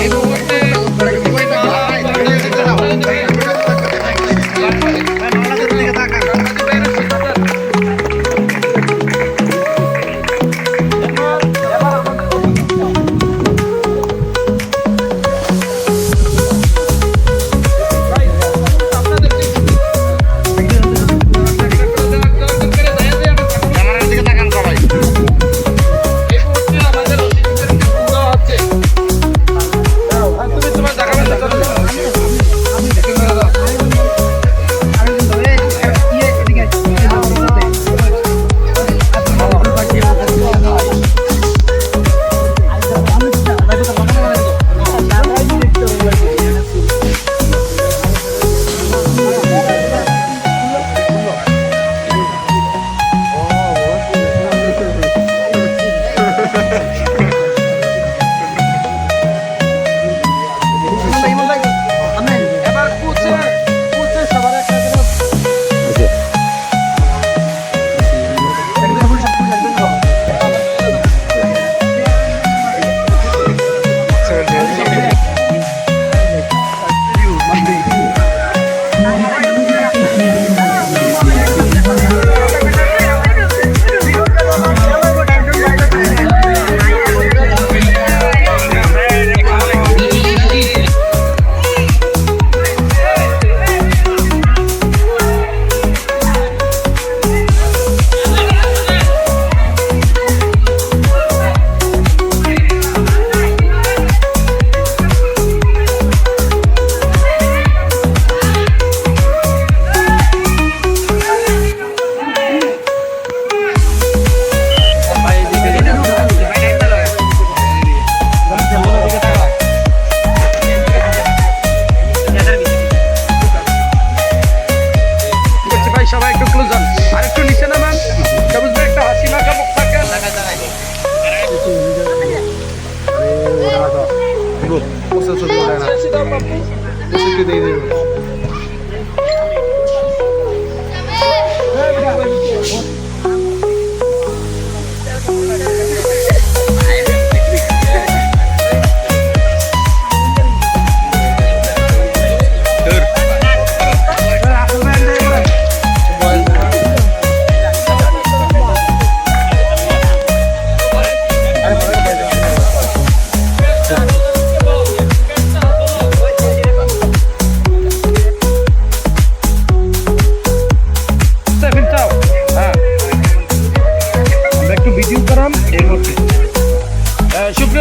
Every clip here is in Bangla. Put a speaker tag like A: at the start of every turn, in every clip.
A: ক্যামেরার
B: 谢谢大家。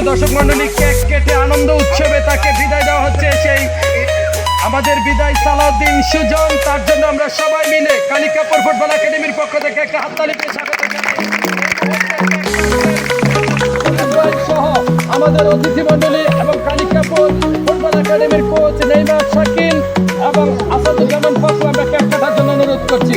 B: দর্শক মন্ডলী কেক কেটে আনন্দ উৎসবে তাকে বিদায় দেওয়া হচ্ছে সেই আমাদের বিদায় সালাউদ্দিন সুজন। তার জন্য আমরা সবাই মিলে কালিকাপুর ফুটবল একাডেমির পক্ষ থেকে একটা হাততালি দিয়ে স্বাগত আমাদের অতিথি মন্ডলী এবং কালিকাপুর ফুটবল একাডেমির কোচ নেইমার শাকিল এবং আসাদুজ্জামান জন্য অনুরোধ করছি।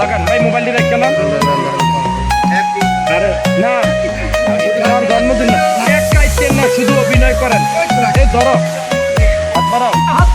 B: লাগান। ভাই মোবাইল দিয়ে গেলাম আরে? না আমার জন্মদিন না। খাইতেন না, শুধু অভিনয় করেন। ধরো, হাত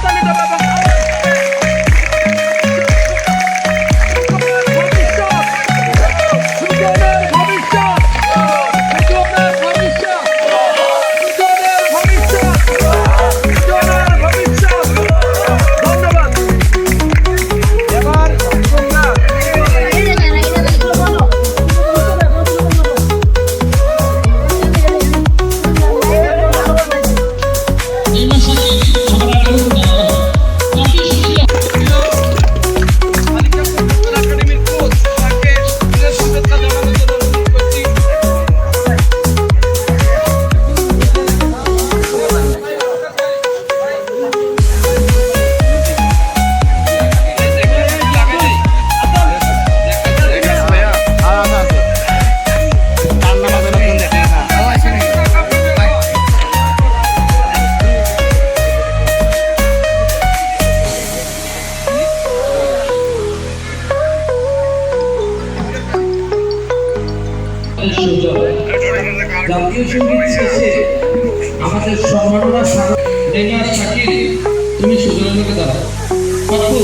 B: সুযোগ জাতীয় সংগীত শেষে আমাদের সম্মাননা নেনা শাকির তুমি পাপ্পু